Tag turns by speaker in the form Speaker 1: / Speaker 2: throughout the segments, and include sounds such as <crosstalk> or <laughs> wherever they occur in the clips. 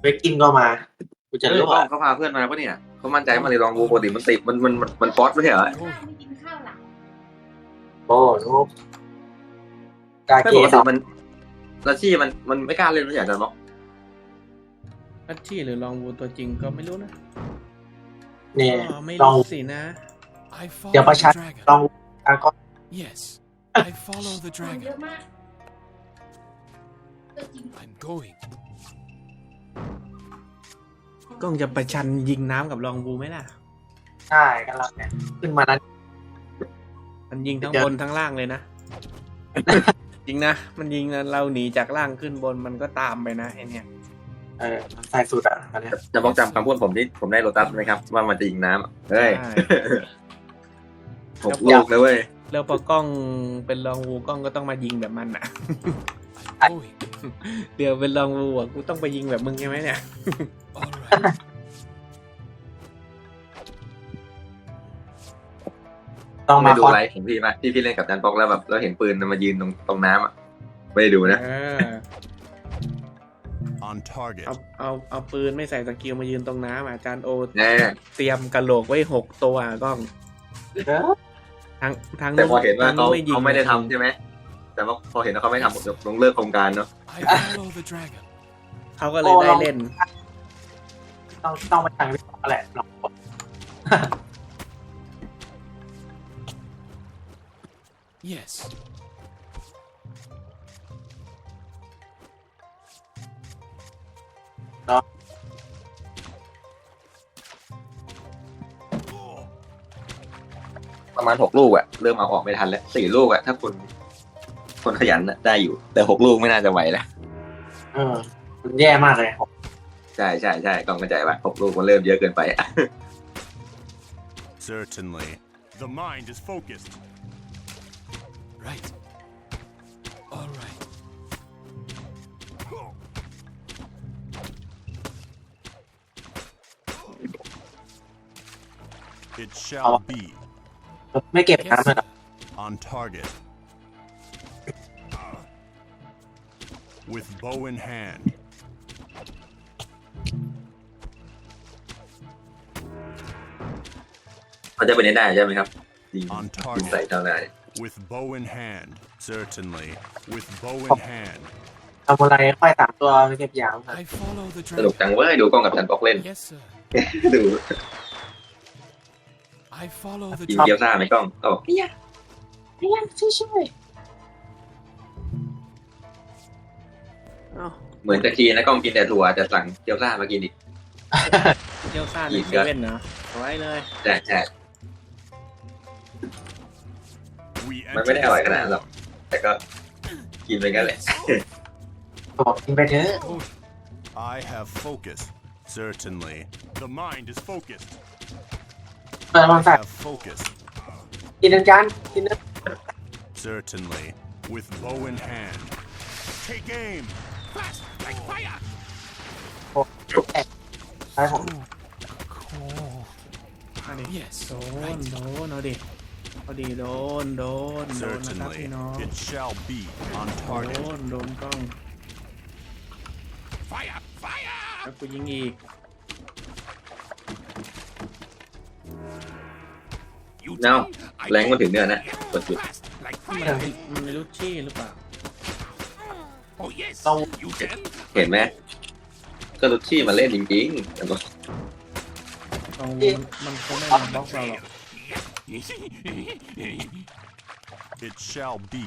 Speaker 1: เวกกินก็มากูจะ
Speaker 2: เออ
Speaker 1: รู้
Speaker 2: เขา
Speaker 1: ว่า
Speaker 2: เขาพาเพื่อนมาปะเนี่ยเขามั่นใจมาเลยลองวูปกติมันติดมันมันมันมันฟอสไม่ใช่เหรอ
Speaker 3: ไม่กินข้าวหลัง
Speaker 1: โอ้ลูกกา
Speaker 2: ไม่
Speaker 1: เก
Speaker 2: ปก
Speaker 1: ส
Speaker 2: ติ
Speaker 1: อง
Speaker 2: มันลัชชี่มันมันไม่กล้าเล่นไม่ใช่เหรอเนาะ
Speaker 4: อัชชี่หรือลองวูตัวจริงก็ไม่รู้นะ
Speaker 1: เนี่ย
Speaker 4: อ๋อไม่
Speaker 1: ลอง
Speaker 4: รู้สินะ
Speaker 5: I follow
Speaker 1: เดี๋ยวประ
Speaker 5: the
Speaker 1: ชัน
Speaker 5: dragon.
Speaker 1: ลองอาก็
Speaker 5: Yes, I follow the
Speaker 3: มันเย
Speaker 5: dragon. I'm going.
Speaker 4: กล้องจะประชันยิงน้ำกับลองวูไหมล่ะ
Speaker 1: ใช่กันแล้วเนี่ยขึ้นมานั้น
Speaker 4: มันยิงทั้ง
Speaker 1: เดี๋ยว
Speaker 4: บนทั้งล่างเลยนะ จริงนะ มันยิงนะเราหนีจากล่างขึ้นบนมันก็ตามไปนะไอเนี่ย
Speaker 1: เออมันใส่สุดอะตอนเนี้ย
Speaker 2: จะบอกจำคำพูดผมที่ผมได้โรตัสไหมครับ ว่ามันจะยิงน้ำอะเฮ้ย
Speaker 4: ใช่
Speaker 2: หกลูกเลยเว้ย
Speaker 4: แล้วพอกล้องเป็นลองวูกล้องก็ต้องมายิงแบบมันอะ
Speaker 5: I'm going.
Speaker 4: เดี๋ยวเป็นลองวูอะกูต้องไปยิงแบบมึงใช่ไหมเนี่ย
Speaker 5: All right.
Speaker 1: ต้อง
Speaker 2: ไม่
Speaker 1: มา
Speaker 2: ดู
Speaker 1: คอน
Speaker 2: ไลฟ์ของพี่ไหมที่พี่เล่นกับจันปอกแล้วแบบเราเห็นปืนมันมายืนตรงตรงน้ำอะไม่ได้ดูนะ
Speaker 4: เออ
Speaker 5: On target.
Speaker 4: เอาเอาเอาปืนไม่ใส่สกิลมายืนตรงน้ำอะอาจารย์โอ
Speaker 2: แน่
Speaker 4: เตรียมกระโหลกไว้หกตัวอะกล้อง
Speaker 1: เออ
Speaker 4: ทางทาง
Speaker 2: แต่พอเห็นว่า
Speaker 4: ทง
Speaker 2: เขา
Speaker 4: ยิง
Speaker 2: เขาไม่ได้ทำใช่ไหม แต่ว่าพอเห็นว่าเขาไม่ทำผมจะลงเลิกโครงการเนาะ
Speaker 5: I follow the dragon.
Speaker 4: เขาก็เลยได้เล่น
Speaker 1: ต้องต้องไปทางที่สองแหละลองกด
Speaker 5: Yes.
Speaker 2: ประมาณหกลูกอะเริ่มเอาออกไม่ทันแล้วสี่ลูกอะถ้าคน คนขยันน่ะได้อยู่ แต่หกลูกไม่น่าจะไหวแล้ว
Speaker 1: เออมันแย่มากเลย
Speaker 2: ใช่ใช่ใช่ต้องเข้าใจว่าหกลูกมันเริ่มเยอะเกินไปอะ
Speaker 6: Certainly. The mind is focused.
Speaker 5: Right. All right.
Speaker 6: It shall
Speaker 1: Oh.
Speaker 6: be
Speaker 1: ไม่เก็บ
Speaker 5: Yes.
Speaker 1: น้ำเลยเหรอ
Speaker 6: on target. With bow in hand.
Speaker 2: เขาจะไปเล่นได้ใช่ไหมครับยิง
Speaker 6: On
Speaker 2: ยิงใส่
Speaker 6: target.
Speaker 2: เท่าไหร่
Speaker 6: With bow in hand. Certainly. With bow
Speaker 1: Oh.
Speaker 6: in hand.
Speaker 1: ทำอะไรค่อยสามตัวไม่เก็บยาวครับ
Speaker 5: I follow the
Speaker 2: สนุก
Speaker 5: dragon.
Speaker 2: จังเว้ยดูกล้องกับจันปอกเล่น
Speaker 5: Yes, sir.
Speaker 2: ดู
Speaker 5: I follow the
Speaker 2: กิน
Speaker 5: dragon.
Speaker 2: เกี๊ยวซ่าไหมกล้องโอ้
Speaker 4: เอ้า
Speaker 2: เหมือนตะกี้นะกล้องกินแต่ถั่วจะสั่งเกี๊ยวซ่ามากินอีก
Speaker 4: เที่ยวซ่าใน
Speaker 2: อีก
Speaker 4: เซ
Speaker 2: แล้ว
Speaker 4: เว่นเนาะเอาไว้เลย
Speaker 2: ใช่ใช่
Speaker 6: We
Speaker 2: มัน
Speaker 6: enter
Speaker 2: ไม่ได้อร่อยข
Speaker 6: the
Speaker 2: นาดนั้นหรอก
Speaker 6: storm.
Speaker 2: แต่ก็กินไปกันแหละ
Speaker 1: บอกกินไปเถอะ
Speaker 6: I have focus. Certainly. The mind is focused.
Speaker 1: เปิดมัน
Speaker 6: I
Speaker 1: ใส่
Speaker 6: have focus.
Speaker 1: กินน้ำจานกินน้
Speaker 6: Certainly. With bow in hand. Take aim. Fast like fire. ำ
Speaker 1: ใช่ผม
Speaker 4: เอาดิ
Speaker 5: Yes.
Speaker 4: โดน
Speaker 5: Right.
Speaker 4: โดนเอาดิเอาดิโดนโดนโดนนะครับ
Speaker 6: Certainly.
Speaker 4: พี่น้อง
Speaker 6: It shall be on
Speaker 4: โด
Speaker 6: target.
Speaker 4: นโดนกล้อง
Speaker 6: Fire! Fire!
Speaker 4: แล้วกูยิงอีก
Speaker 6: You
Speaker 2: เน่า
Speaker 6: think I
Speaker 2: แรงมัน
Speaker 6: don't
Speaker 2: ถึงเนี่ยนะกดจุด
Speaker 6: fast like
Speaker 4: มัน
Speaker 6: fire?
Speaker 4: เป็นมันเป็นลูกชี่หรือเปล่า
Speaker 6: Oh yes.
Speaker 1: Don't-
Speaker 6: You can.
Speaker 2: เห็นไหมก็รุชชี่มาเล่นจริงๆแต่ว่า
Speaker 4: ลองวูมันคงไม่มาบล็อกเราหรอก
Speaker 6: It shall be.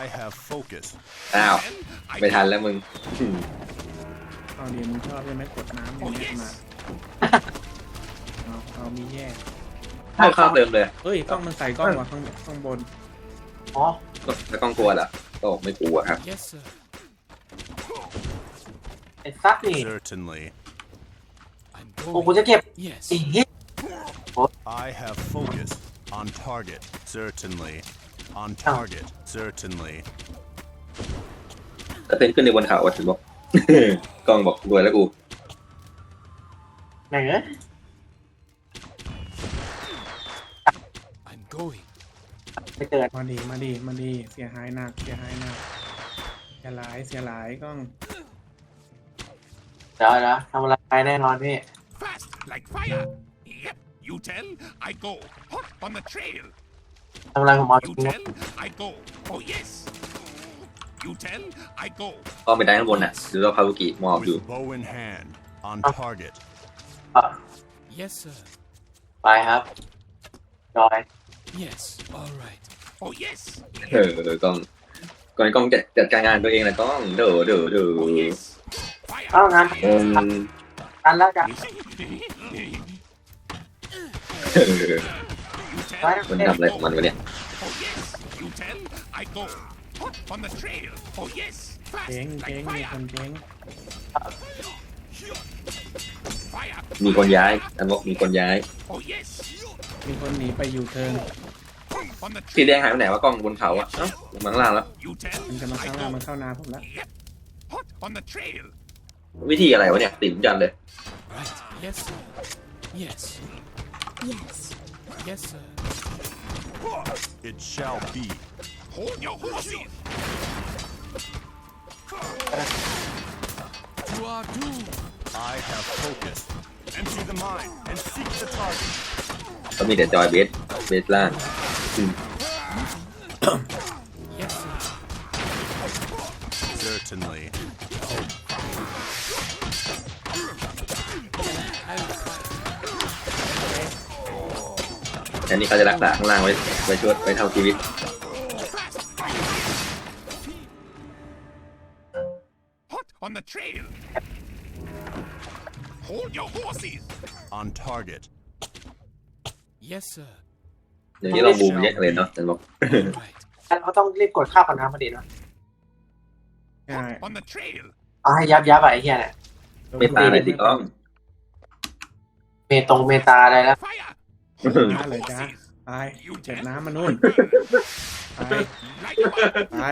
Speaker 6: I have focus.
Speaker 2: อ้าวไม่ทันแล้วมึง
Speaker 4: เอาดิมึงชอบใช่ไหมกดน้ำอย่างเงี้ยมาเอาเอามีแย่
Speaker 2: เข้าเข้าเติมเลย
Speaker 4: เฮ้ยกล้องมันใส่กล้องว่ะข้างข้างบน
Speaker 1: อ๋อ
Speaker 2: แล้วกล้องกลัวเหรอก็ไม่กลัวครับ
Speaker 5: Yes, sir.
Speaker 1: ไอ้ซักนี่
Speaker 6: Certainly.
Speaker 5: I'm
Speaker 1: โอ้กู
Speaker 5: going.
Speaker 1: จะเก็บ
Speaker 5: Yes.
Speaker 1: ไอ้เหี้ย
Speaker 6: I have focus. On target. Certainly. On
Speaker 1: Oh.
Speaker 6: target. Certainly.
Speaker 2: ถ้าเป็นขึ้นในบนเขาอะถึงบอก กล้องบอกรวยแล้วกู
Speaker 1: ไหนเอ้ย
Speaker 5: I'm going.
Speaker 1: ไปเกิด
Speaker 4: มาดีมาดีมาดีเสียหายหนักเสียหายหนักเสียหลายเสียหลายกล้อง
Speaker 1: เดี๋ยวเดี๋ยวทำอะไรไปแน่นอนพี่
Speaker 6: Fast like fire. Yep. You tell, I go. Hot on the trail.
Speaker 1: ทำอะไรผมเอาจริ
Speaker 6: You
Speaker 1: งนะ
Speaker 6: tell, I go. Oh yes. You tell, I go.
Speaker 2: ก็ไปได้ข้างบนอะหรือว่าพารุกิมอบอยู่
Speaker 6: With bow in hand, on target.
Speaker 1: เอ่อ
Speaker 5: Yes, sir.
Speaker 1: ไปครับจอย
Speaker 5: Yes. All right.
Speaker 6: Oh yes.
Speaker 2: เออต้องก่อนกล้องจัดจัดการงานตัวเองนะกล้องเด้อเด้อเด้อ
Speaker 6: Oh yes. Fire.
Speaker 1: เอางาน
Speaker 2: เออ
Speaker 1: กันแล้วจ้ะ
Speaker 2: เออ
Speaker 6: You
Speaker 1: ไป
Speaker 6: tell,
Speaker 2: มันทำอะไรของมันวะเนี่ย
Speaker 6: oh yes. You tell, I go. Hot on the trail. Oh yes. Fast
Speaker 4: เจ๊ง
Speaker 6: like
Speaker 4: เจ๊งมีค
Speaker 6: fire.
Speaker 4: นเจ๊ง
Speaker 6: Fire.
Speaker 2: มีคนย้ายอันบอกมีคนย้าย
Speaker 6: Oh yes.
Speaker 4: มีคนหนีไปอยู่เทิร์น
Speaker 6: On the
Speaker 2: สี
Speaker 6: trail.
Speaker 2: แดงหายไปไหนวะกล้องบนเขาอะเอ้าลงมาข้างล่างแล้ว
Speaker 6: You tell,
Speaker 4: มันจะมา
Speaker 6: I
Speaker 4: ข้างล่าง
Speaker 6: go.
Speaker 4: มันเข้านาผมแล้ว
Speaker 6: Yep. Hot on the trail.
Speaker 2: วิธีอะไรวะเนี่ยติ่มจันเลย
Speaker 5: Right. Yes, sir. Yes.
Speaker 3: Yes.
Speaker 5: Yes, sir.
Speaker 6: It shall be. Hold your horses.
Speaker 5: You are doomed.
Speaker 6: I have focus. Empty the mind and seek the target.
Speaker 2: ก็มีแต่จอยเบสเบสล่าง
Speaker 5: Yes, sir.
Speaker 6: Certainly.
Speaker 2: แค่นี้เขาจะรักษาข้างล่างไว้ไว้ช่วยไว้เท่าชีวิต
Speaker 6: Hot on the trail. Hold your horses. On target.
Speaker 5: Yes, sir.
Speaker 2: เดี๋ยวนี้เราบูมเยอะเลยเนาะจันบอก
Speaker 1: แล้วก็ต้องรีบกดข้าวก่อนนะพอดีนะ
Speaker 4: ใช่
Speaker 1: เอาให้ยับยับไอ้เหี้ยเนี่ย
Speaker 2: เมตาหน่อยสิกล้อง
Speaker 1: เมตรงเมตาอะไรแล้ ว
Speaker 6: Fire.
Speaker 4: มาเลยจ้าไปเก็บน้ำมานู่นไป
Speaker 6: Like fire.
Speaker 4: ไป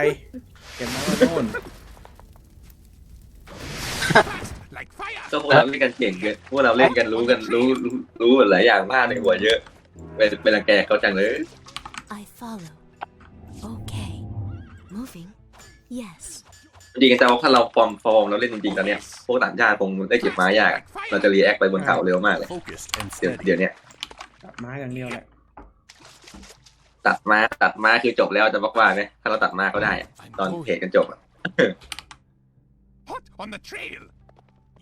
Speaker 4: เก็บน้ำมานู่น
Speaker 6: Fast like fire.
Speaker 2: ก็พวกเราเล่นกันเก่งเกินพวกเราเล่นกันรู้กันรู้รู้รู้หลายอย่างมากในหัวเยอะเป็นเป็นรังแกเขาจังเลย
Speaker 3: I follow. Okay. Moving. Yes.
Speaker 2: จริงๆแต่ว่าถ้าเราฟอร์มฟอร์มเราเล่นจริงๆตอนเนี้ยพวกต่างชาติคงได้เก็บไม้ยากอะเราจะรีแอคไปบนเขาเร็วมากเลย
Speaker 6: Focused and
Speaker 2: เดี๋ยว
Speaker 6: steady.
Speaker 2: เดี๋ยวเนี้ย
Speaker 4: ตัดไม้อย่างเดียวแหละ
Speaker 2: ตัดมาตัดมาคือจบแล้วจะบอกว่าไงถ้าเราตัดมาเขาได้อะ
Speaker 5: I'm
Speaker 2: ตอน
Speaker 5: going.
Speaker 2: เพจกันจบอะ
Speaker 6: Hot on the trail.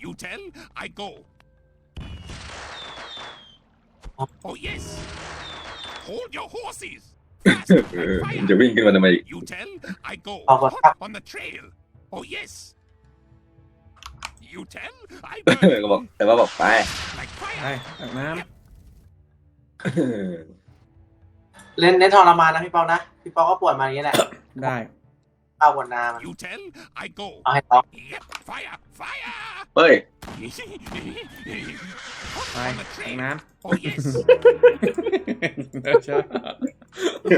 Speaker 6: You tell, I go. Oh yes. Hold your horses. Fast
Speaker 2: เอ
Speaker 6: like
Speaker 2: อ
Speaker 6: fire.
Speaker 2: จะวิ่งขึ้นมาทำไม
Speaker 6: You tell, I go.
Speaker 1: Oh, what
Speaker 6: Hot on the trail. Oh yes. You tell, I
Speaker 2: ก็บอก
Speaker 6: burn
Speaker 2: แต่ว่าบอกไป
Speaker 6: like
Speaker 4: ไป
Speaker 6: fire.
Speaker 4: ตักน้
Speaker 1: เล่นเน้นทรมานนะพี่เปานะ พี่เปาก็ปวดมาอย่างนี้แหละำ
Speaker 4: ได้
Speaker 1: ข้าวบนนามัน
Speaker 6: You tell, I go.
Speaker 1: เอาให้ท็อป
Speaker 6: Yep. Fire. Fire.
Speaker 2: เฮ้ย
Speaker 6: Hot
Speaker 4: ไป
Speaker 6: on the
Speaker 4: ตัก
Speaker 6: trail.
Speaker 4: น้
Speaker 6: Oh yes. ำ
Speaker 4: เดี๋ยวชอบ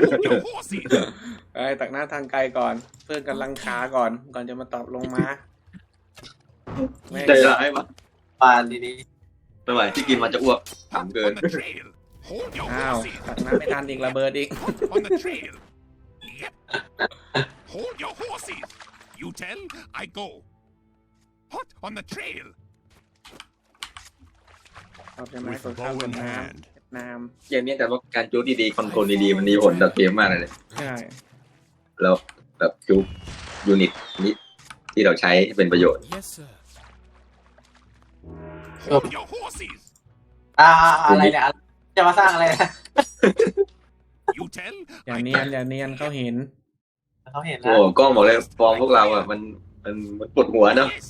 Speaker 6: Hold your horses.
Speaker 4: ไปตักน้ำทางไกลก่อน เพื่อนกำลังขาก่อน ก่อนจะมาตอบลงมาแม่ง
Speaker 2: ใจร้ายปะ
Speaker 1: ปานดีนี้
Speaker 2: ไม่ไหวที่กินมันจะอ้วกถามเกิน
Speaker 6: On the trail. Hold your
Speaker 4: อ้าว
Speaker 6: horses.
Speaker 4: ตักน้ำไม่ทันอีกระเบิดอีก
Speaker 6: On the trail. Yep. Hold your horses. You tell, I go. Hot on the trail.
Speaker 4: ตอบจะไหม
Speaker 6: With
Speaker 4: กดข้าว
Speaker 6: bow
Speaker 4: กด
Speaker 6: in
Speaker 4: น้
Speaker 6: hand. ำ
Speaker 4: น้
Speaker 2: เกมนี้แต่ว่าการจูดดีๆ คอนโทรลดีๆ มันมีผลต่อเกมมากเลยำ
Speaker 4: ใช่
Speaker 2: แล้วแบบจูดยูนิตนี้ที่เราใช้เป็นประโยชน์
Speaker 5: Yes, sir.
Speaker 6: Hold your horses.
Speaker 1: อ่าอะไรเนี่ย จะมาสร้างอะไรนะ
Speaker 6: You tell,
Speaker 4: อย่า
Speaker 6: I
Speaker 4: เนียน
Speaker 6: burn.
Speaker 4: อย่าเนียนเขาเห็น
Speaker 1: เขาเห็น
Speaker 2: โอ้
Speaker 1: แล้ว
Speaker 2: กล้องบอกเลยฟอร์มพวกเราอะมันมันมันปวดหัวเนาะ
Speaker 6: Yes.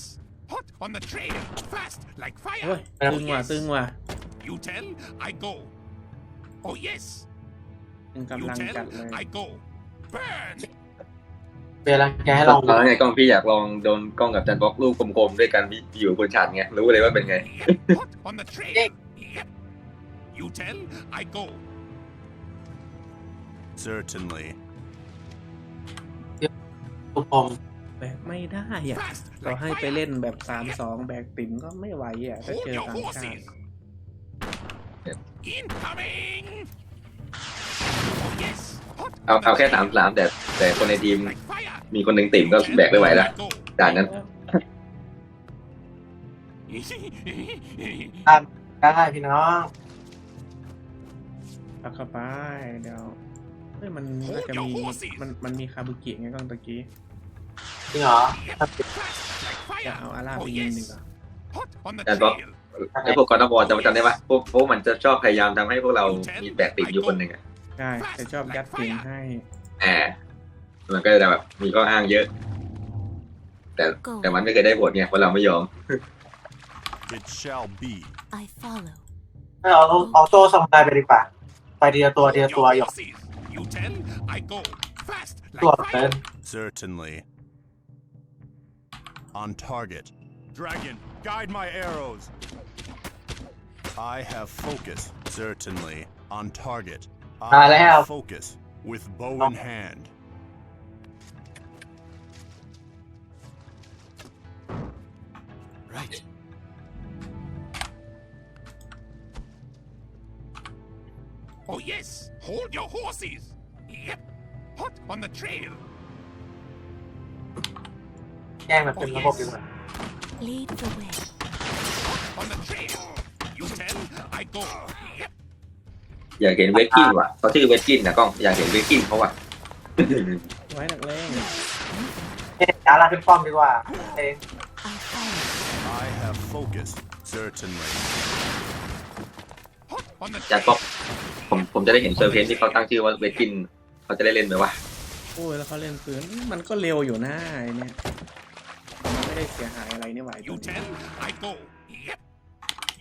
Speaker 6: Hot on the trail. Fast like
Speaker 4: โอ้ย
Speaker 6: fire.
Speaker 4: ตึงว่ะตึงว่ะ
Speaker 6: You tell, I go. Oh yes.
Speaker 4: ตึง
Speaker 6: You
Speaker 4: กำลังจัด
Speaker 6: tell,
Speaker 4: เลย
Speaker 6: I go. Burn.
Speaker 1: เวลาแกให้
Speaker 2: ล
Speaker 1: ล
Speaker 2: อ
Speaker 1: องง
Speaker 2: ตอนไงกล้องพี่อยากลองโดนกล้องกับจันบล็อกลูกกลมๆด้วยกันพี่อยู่บนฉากไงรู้เลยว่าเป็นไง
Speaker 6: Yep. Hot on the trail. Yep. You tell, I go.
Speaker 7: Certainly.
Speaker 1: ทุกผม
Speaker 4: แบกไม่ได้อะ
Speaker 6: Fast
Speaker 4: เรา
Speaker 6: like
Speaker 4: ให้ไป
Speaker 6: fire.
Speaker 4: เล่นแบบสามสองแบกติ่มก็ไม่ไหวอะถ้า
Speaker 6: Hold
Speaker 4: เจอ
Speaker 6: your
Speaker 4: ต่างชาติ
Speaker 6: horses. Incoming. Oh yes. Hot
Speaker 2: เอา
Speaker 6: on the
Speaker 2: เอาแค่
Speaker 6: trail.
Speaker 2: สามสามแต่แต่คนในทีม
Speaker 6: Like fire.
Speaker 2: มีคนหนึ่งติ่มก็แบกไม่ไหวแล้ว
Speaker 6: Go.
Speaker 2: ด่านนั้น
Speaker 1: ได้พี่น้อง
Speaker 4: ปักเข้าไปเดี๋ยวเฮ้ยมันน่าจะมีมันมันมีคาบุกิไงกล้องตะกี้
Speaker 1: จริงเหรอ
Speaker 6: Fast like
Speaker 4: จะ
Speaker 6: fire.
Speaker 4: เอาอาร่า
Speaker 6: Oh
Speaker 4: ไปยิง
Speaker 6: yes.
Speaker 4: ดีกว่า
Speaker 6: Hot on the
Speaker 2: That box.
Speaker 6: trail.
Speaker 2: ไอ้พวกกอนบอลจำจำได้ปะพวกพวกมันจะชอบพยายามทำให้พวกเรามีแบกติดอยู่คนหนึ่งอะ
Speaker 4: ใช่จะชอบยัดติงให้
Speaker 2: แหมมันก็จะแบบมีข้ออ้างเยอะ แต่
Speaker 3: Go.
Speaker 2: แต่มันไม่เคยได้บทไงเพราะเราไม่ยอม
Speaker 6: It shall be.
Speaker 3: I follow.
Speaker 1: ให้เอาเอาโต้สมุไรไปดีกว่า ไปทีละตัวทีละตัวหยก
Speaker 6: horses. You tell, I go. Fast
Speaker 1: ตัว
Speaker 6: like
Speaker 1: เดิน
Speaker 6: fire. Certainly. On target. Dragon, guide my arrows. I have focus. Certainly. On target.
Speaker 1: Ah,
Speaker 6: I
Speaker 1: they
Speaker 6: have
Speaker 1: have-
Speaker 6: focus. With bow
Speaker 1: Oh.
Speaker 6: in hand. Hold your horses! Yep! Hot on the trail!
Speaker 1: แกล้งแบบเป็นระบบดีกว่า
Speaker 3: Lead the way.
Speaker 6: On the trail! You tell, I go! Yep!
Speaker 2: อยากเห็นเวทกินว่ะเขาชื่อเวทกินนะกล้องอยากเห็นเวทกินเขาว่ะ
Speaker 4: ไว้นักเลง
Speaker 1: เอ๊ะอาราขึ้นป้อมดีกว่าเอง
Speaker 3: I follow.
Speaker 6: I have focus. Certainly. Hot on the
Speaker 2: จาก
Speaker 6: trail!
Speaker 2: ก็ ผมผมจะได้เห็นเซอร์เพนที่เขาตั้งชื่อว่าเวทกิน เขาจะได้เล่นไหมวะ
Speaker 4: โอ้ยแล้วเขาเล่นปืนมันก็เร็วอยู่นะไอ้เนี่ยมันไม่ได้เสียหายอะไรนี่หว่า
Speaker 6: You tell, I go! Yep!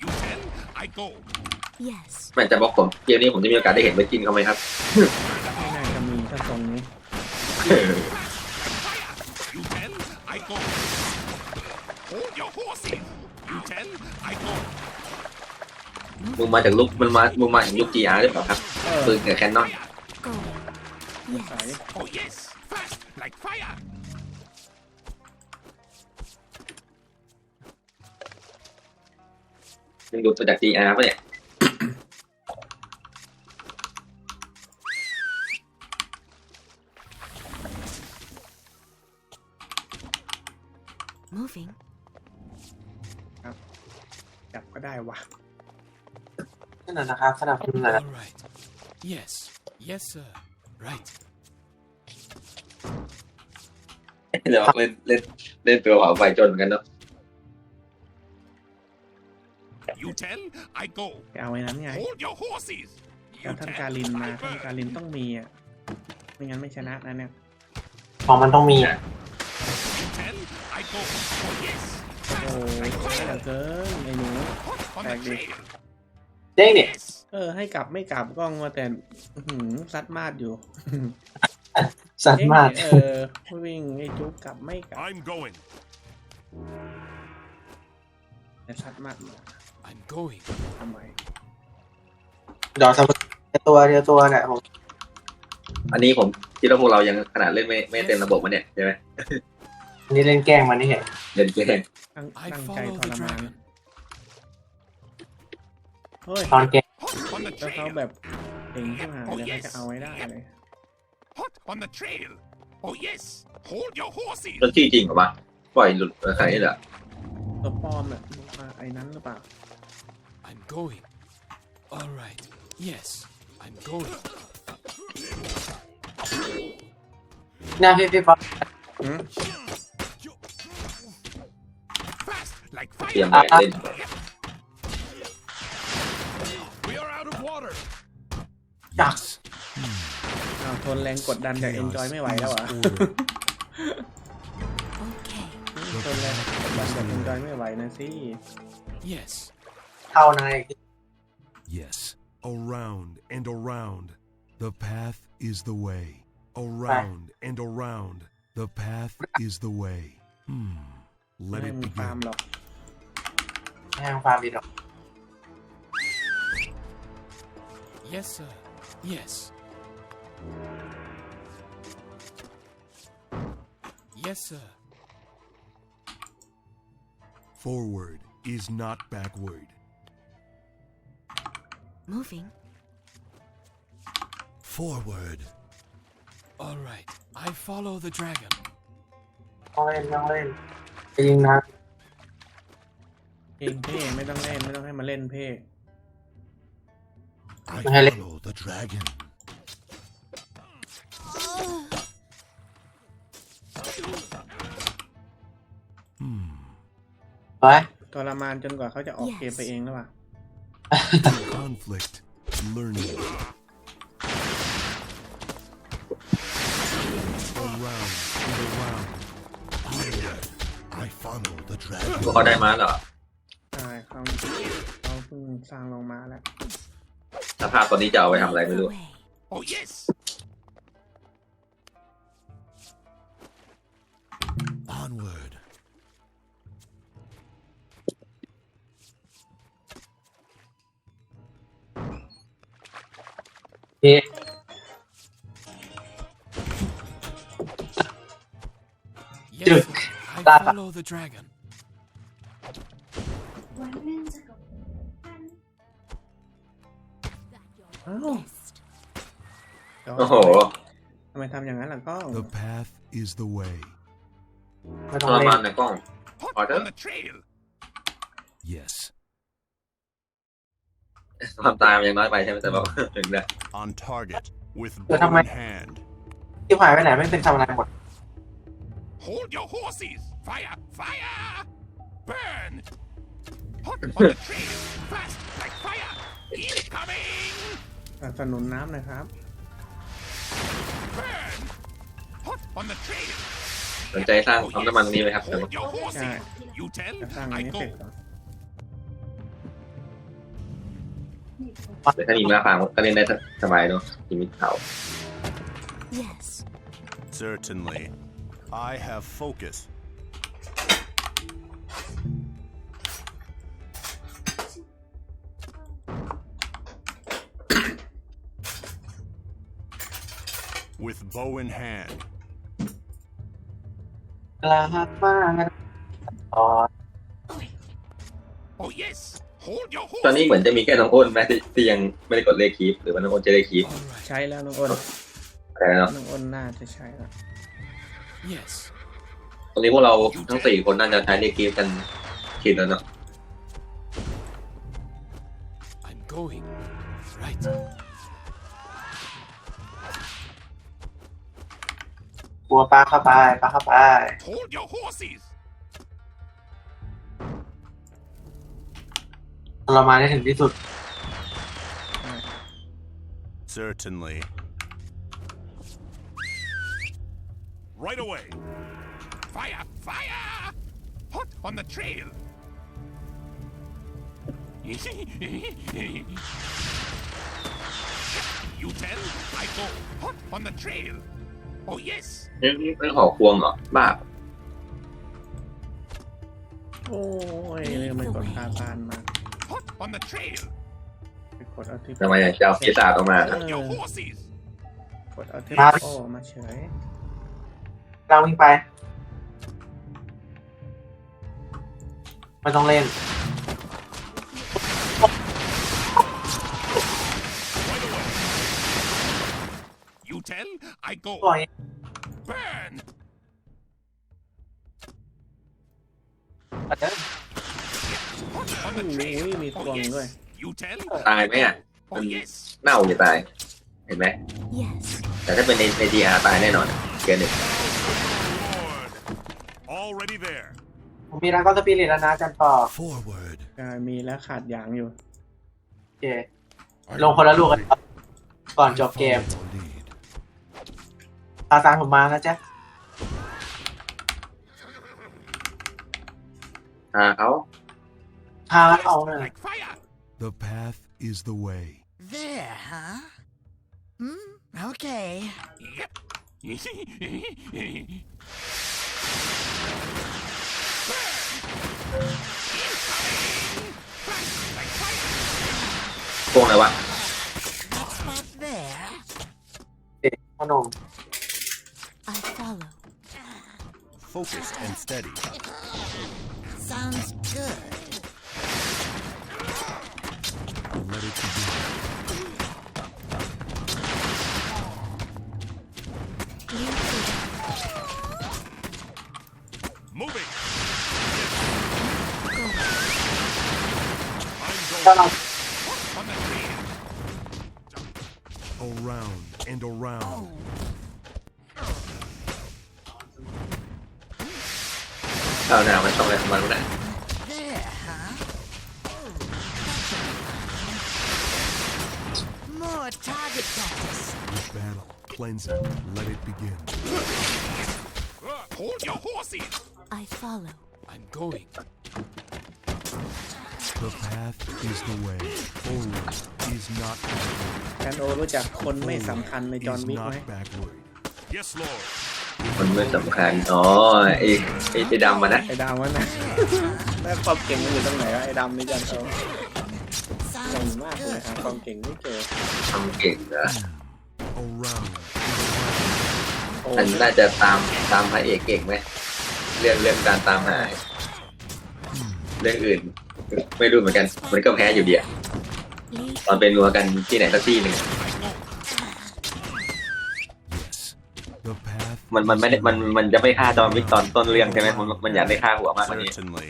Speaker 6: You tell, I go!
Speaker 3: Yes.
Speaker 2: แม่งจะบอกผมเกมนี้ผมจะมีโอกาสได้เห็นเวทกินเขาไหมครับ
Speaker 4: ไม่น่าจะมีถ้าทรงนี้
Speaker 6: You tell, I go! Hold your horses! You tell, I go!
Speaker 2: มึงมาจากลุกมันมามึงมาถึงยุค GR หรือเปล่าครับ
Speaker 4: เออ
Speaker 2: ปืนกับแคนนอน
Speaker 3: Go.
Speaker 4: สาย
Speaker 3: Yes.
Speaker 6: Oh yes! Fast like fire!
Speaker 2: มึงดูตัวจาก GR ปะเนี่ย
Speaker 1: นั่นนะนะครับสนับสนุนหน่อยนะ
Speaker 5: All right. Yes. Yes, sir. Right.
Speaker 2: เดี๋ยวเล่นเล่นเล่นตัวเผาไฟจนเหมือนกันเนาะ
Speaker 6: You tell, I go!
Speaker 4: ไปเอาไว้นั้นไง
Speaker 6: Hold your horses!
Speaker 4: แล้ว
Speaker 6: You
Speaker 4: ท่าน
Speaker 6: tell,
Speaker 4: การลินมา
Speaker 6: I
Speaker 4: ท่านการ
Speaker 6: burn!
Speaker 4: ลินต้องมีอะ ไม่งั้นไม่ชนะนะเนี่ย
Speaker 1: ของมันต้องมีอะ
Speaker 6: You tell, I go! Oh yes!
Speaker 4: โอ้ยช้าเหลือเกินไอ้หนู
Speaker 6: Hot on the
Speaker 4: Tag me.
Speaker 6: trail!
Speaker 1: เด้งเนี่ย
Speaker 6: Yes!
Speaker 4: เออ ให้กลับไม่กลับกล้องมาแต่อื้อหือซัดมาดอยู่
Speaker 1: สัตว์มาก
Speaker 4: เออวิ่งไอ้จุ๊บกลับไม่กลับ
Speaker 6: I'm going.
Speaker 4: แต่ซัดมาดมา
Speaker 5: I'm going.
Speaker 4: ทำไม
Speaker 1: เดี๋ยวสมุนทีละตัวทีละตัวเนี่ยผม
Speaker 2: อันนี้ผมคิดว่าพวกเรายังขนาดเล่นไม่ไม่เต็มระบบมันเนี่ยใช่ไหม
Speaker 1: อันนี้เล่นแกล้งมันนี่เห็น
Speaker 2: เล่นเกม
Speaker 4: ตั้ง
Speaker 5: I
Speaker 4: ตั้งใจ
Speaker 5: follow
Speaker 4: ท
Speaker 5: the
Speaker 4: รมาน
Speaker 5: dragon.
Speaker 4: เฮ้ย
Speaker 1: ตอนแกล้ง
Speaker 6: Hot on the
Speaker 4: แล้วเขา
Speaker 6: trail!
Speaker 4: แบบเก่งขึ้นมาเลยเขาจะเอาไว้ได้เลย
Speaker 6: Hot on the trail! Oh yes! Hold your horses!
Speaker 2: รถที่จริงเหรอวะปล่อยหลุดขนาดนี้เหรอ
Speaker 4: ตัวปลอมเนี่ยมาไอ้นั้นหรือเปล่า
Speaker 5: I'm going. All right. Yes. I'm going.
Speaker 1: หน้าพี่พี่ป๊อป
Speaker 4: หืม
Speaker 6: Fast like
Speaker 2: เตรียม
Speaker 6: fire!
Speaker 2: แบกเล่น
Speaker 5: Yes.
Speaker 4: เอาทนแรงกดดันจากเอ็นจอยไม่ไหวแล้วเหรอะ
Speaker 3: Okay.
Speaker 4: ทนแรงกดดันจากเอ็นจอยไม่ไหวนะสิ
Speaker 5: Yes.
Speaker 1: เข้านาย
Speaker 7: Yes, around and around. The path is the way. Around and around. The path is the way. Hmm.
Speaker 4: ไม่
Speaker 7: Let
Speaker 4: ให้
Speaker 7: it
Speaker 4: มึงฟาร์ม
Speaker 7: begin.
Speaker 4: หรอก
Speaker 1: ไม่ให้ฟาร์มดีหรอก
Speaker 5: Yes, sir. Yes. Yes, sir.
Speaker 7: Forward is not backward.
Speaker 3: Moving.
Speaker 7: Forward.
Speaker 5: All right. I follow the dragon.
Speaker 1: ต้องเล่นต้องเล่นไปยิงนะ
Speaker 4: เองเพ่ไม่ต้องเล่นไม่ต้องให้มาเล่นเพ่
Speaker 7: I
Speaker 1: Hele-
Speaker 7: follow the dragon. Hmm.
Speaker 1: ไว้
Speaker 4: ทรมานจนกว่าเขาจะออกเกมไปเองแล้วว่ะ
Speaker 7: Conflict. Learning. Around and around. Onward. I follow the
Speaker 2: พว
Speaker 7: dragon.
Speaker 2: กเขาได้มาเหรอ
Speaker 4: ใช่เขาเขาเพิ่งสร้างลงมาแล้ว
Speaker 2: สภาพตอนนี้จะเอาไปทำอะไร
Speaker 3: Lead
Speaker 2: ไม่
Speaker 3: the
Speaker 2: รู้
Speaker 3: way.
Speaker 6: Oh, yes.
Speaker 7: Onward.
Speaker 1: เอ๊ะ
Speaker 5: Yes,
Speaker 1: Dude,
Speaker 5: sir. I
Speaker 1: that-
Speaker 5: follow the dragon.
Speaker 2: โอ้โห
Speaker 4: ทำไมทำอย่างนั้นล่ะก็
Speaker 7: The path is the way.
Speaker 1: ไม่
Speaker 2: ท
Speaker 1: ต้อง
Speaker 2: ร
Speaker 1: เล่
Speaker 2: มาน
Speaker 1: น
Speaker 2: ในกล้อง
Speaker 6: Hot
Speaker 2: Pardon?
Speaker 6: on the trail.
Speaker 7: Yes. <laughs>
Speaker 2: ความตายมันยังน้อยไปใช่ไหมแต่ว่า ถึงแล้ว <laughs>
Speaker 8: On target with
Speaker 1: But
Speaker 8: bow
Speaker 1: I'm
Speaker 8: in
Speaker 1: like-
Speaker 8: hand.
Speaker 1: ที่หายไปไหนไม่เป็นทำอะไรหมด
Speaker 6: Hold your horses. Fire, fire. Burn. Hot on <laughs> the trail. Fast like fire. Incoming.
Speaker 4: สนับสนุนน้ำหนะครับ
Speaker 2: สนใจสร้างปั๊มน้ำมันตรงนี้ไหมครับ
Speaker 6: Hold your horses.
Speaker 4: Yeah.
Speaker 6: You tell,
Speaker 4: จะสร้างอัน
Speaker 6: I
Speaker 4: นี้เสร็จ
Speaker 6: go.
Speaker 4: ก่อน
Speaker 2: เดี๋ยวถ้ามีมาฟางก็เล่นได้สบายเนาะมีมิดเขา
Speaker 3: Yes.
Speaker 8: Certainly. I have focus. With bow in hand.
Speaker 1: กลามาอ๋อ
Speaker 6: Oh, yes. Hold your
Speaker 2: ตอนนี้
Speaker 6: horses.
Speaker 2: เหมือนจะมีแค่น้องอ้นแม้ที่ที่ยังไม่ได้กดเลขคีฟหรือว่าน้องอ้นจะได้คีฟ
Speaker 5: All right.
Speaker 4: ใช้แล้วน้องอ้น
Speaker 2: อะไรเนาะ
Speaker 4: น้องอ้นน่าจะใช้แล้ว
Speaker 5: Yes.
Speaker 2: ตอนนี้พวกเราทั้งสี่คนน่าจะใช้เลขคีฟกันชินแล้วเนาะ
Speaker 5: I'm going. Right.
Speaker 1: กลัวปลาเข้าไปปลาเข้าไป
Speaker 6: Hold your horses.
Speaker 1: ทรมานได้ถึงที่สุด
Speaker 8: Certainly. Right away.
Speaker 6: Fire, fire. Hot on the trail. you tell, I go. Hot on the trail. Oh, yes.
Speaker 2: เรื่องเรื่องหอควงเหรอบ้า
Speaker 4: โอ้ยเรื่องไม่กดคาตานมา
Speaker 6: Hot on the trail.
Speaker 4: ไปกดเอาที่
Speaker 2: ทำไมอะจะเอาปีศาจออกมาครับ
Speaker 6: Your horses.
Speaker 4: กดเอาที่
Speaker 1: ครับ
Speaker 4: โอ้มาเฉย
Speaker 1: เราวิ่งไป ไม่ต้องเล่น
Speaker 6: You tell, I
Speaker 1: ปล่
Speaker 6: go.
Speaker 1: อย
Speaker 6: Burn.
Speaker 1: เดี๋ยว
Speaker 6: Hot on
Speaker 4: โอ้
Speaker 6: the
Speaker 4: ย
Speaker 6: trail.
Speaker 4: มีตวง
Speaker 6: Oh,
Speaker 4: ด้วย
Speaker 6: yes. You tell,
Speaker 2: ตายไหมอะ
Speaker 6: oh, yes.
Speaker 2: เน่าจะตาย เห็นไหม
Speaker 3: Yes.
Speaker 2: แต่ถ้าเป็นในในดีอาร์ตายแน่นอนเกินหนึ่ง
Speaker 8: Lord. Already there.
Speaker 1: ผมมีรังก็สปิริตแล้วนะอาจันปอ
Speaker 7: Forward.
Speaker 4: อ่ามีแล้วขาดอย่างอยู่
Speaker 1: โอเค ลงคนละลูกกันครับก่อน
Speaker 7: I
Speaker 1: จบเกม
Speaker 7: follow your lead.
Speaker 1: ตาตามผมมานะจ๊ะ
Speaker 2: ตาเขา
Speaker 1: พาเอาหน่อย
Speaker 6: Like fire.
Speaker 7: The path is the way.
Speaker 9: There, huh? Hmm? Okay.
Speaker 6: Yep. like fire.
Speaker 2: พวงอะไรวะ
Speaker 9: That's what there.
Speaker 1: เด็กขนม
Speaker 3: I follow.
Speaker 8: Focused and steady.
Speaker 9: Sounds good.
Speaker 7: Let it begin.
Speaker 3: Lead the way.
Speaker 8: Moving.
Speaker 3: Go.
Speaker 1: ก็เรา
Speaker 6: On the train.
Speaker 7: Around and around.
Speaker 2: เอาหน้ามันต้องอะไรของมันวะเนี่
Speaker 4: ยกโอรู้จักคนไม่สำคัญในจอห์นวิกไหม
Speaker 2: มันไม่สำคัญ อ๋อไอ้ไอ้ไอ้ดำมันนะ
Speaker 4: ไอ้ดำวะนะ แล้วความเก่งมันอยู่ตรงไหนวะไอ้ดำนี่จันเอาเก่ง
Speaker 9: Sounds
Speaker 4: มากเลย
Speaker 9: good.
Speaker 4: หาความเก่งไม่เจอ
Speaker 2: ทำเก่งนะ
Speaker 7: Around.
Speaker 4: โอ้
Speaker 2: มันน่าจะตามตามพระเอกเก่งไหมเรื่องเรื่องการตามหาเรื่องอื่น ไม่รู้เหมือนกัน มันก็แพ้อยู่ดีอะ
Speaker 3: Lead
Speaker 2: ตอนเป็นนัวกันที่ไหนสักที่หนึ่ง
Speaker 7: Yes.
Speaker 2: มันมันไม่ได้
Speaker 7: is
Speaker 2: มัน
Speaker 7: the way.
Speaker 2: มันจะไม่ฆ่าจอมวิกตอนต้นเรื่องใช่ไหมมันมันอยากได้ฆ่าหัวมากกว่านี้
Speaker 8: Certainly.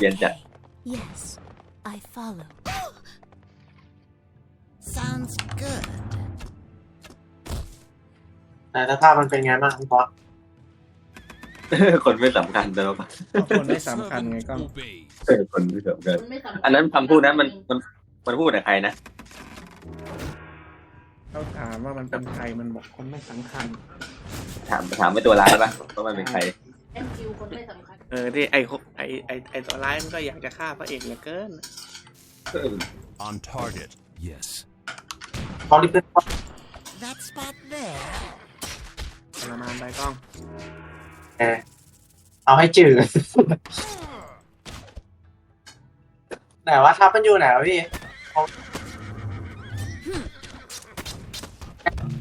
Speaker 2: Bien, ya.
Speaker 3: okay. Yes, I follow.
Speaker 9: Sounds good.
Speaker 1: แต่สภาพมันเป็นไงบ้างพี่บอส
Speaker 2: คนไม่สำคัญแต่ว่า
Speaker 4: คนไม่สำคัญไงก็
Speaker 5: Obey.
Speaker 2: เออคนไม่สำคัญอันนั้นคำพูดนั้นมันมันมันพูดกับใครนะ
Speaker 4: เขาถามว่ามันเป็นใครมันบอกคนไม่สำคัญ
Speaker 2: ถามถามไม่ตัวร้ายปะว่ามันเป็นใคร
Speaker 4: เออที่ไอ้ไอ้ไอ้ไอ้ตัวร้ายมันก็อยากจะฆ่าพระเอกเหลือเกิน
Speaker 8: On target.
Speaker 7: Yes.
Speaker 1: บอลลิเป็น
Speaker 9: That spot there.
Speaker 4: ทรมานไปกล้อง
Speaker 1: แอร์เอาให้จืด ไหนว่าทับมันอยู่ไหนวะพี่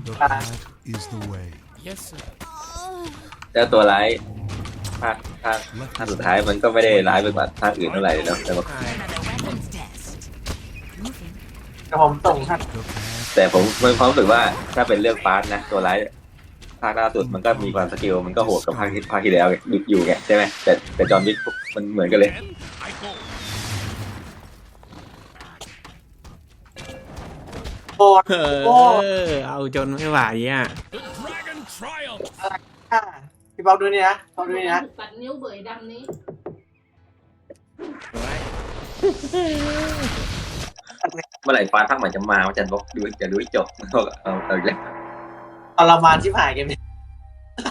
Speaker 7: The path is the way.
Speaker 5: Yes, sir.
Speaker 2: แล้วตัวร้ายภาคภาคภาคสุดท้ายมันก็ไม่ได้ร้ายไปกว่าภาคอื่นเท่าไหร่เลยเนาะแต่ว่า
Speaker 4: ใช่
Speaker 9: Another weapons test.
Speaker 3: Moving.
Speaker 1: แต่ผมส่งท่าน
Speaker 7: The path
Speaker 2: แต่ผมมีความรู้สึกว่าถ้าเป็นเรื่องฟาสนะตัวร้ายภาคล่าสุดมันก็มีความสกิลมันก็โหดกับภาคที่ภาคที่แล้วอยู่อยู่ไงใช่ไหมแต่แต่จอห์นวิกมันเหมือนกันเลย
Speaker 6: Then I go.
Speaker 1: โบด
Speaker 4: เอ
Speaker 1: โอ้
Speaker 4: อเอาจนไม่ไหวอะ
Speaker 6: The dragon triumphs.
Speaker 1: ค่ะพี่บอลดูนี่นะบอลดูนี่นะ
Speaker 10: ตัดนิ้วเบยดำนี้
Speaker 2: เมื่อไหร่ฟาสภาคใหม่จะมาอาจารย์บอกดูจะดูให้จบเอาเอาเอาอีกแล้ว
Speaker 1: ทรมานที่ผ่านเกมนี้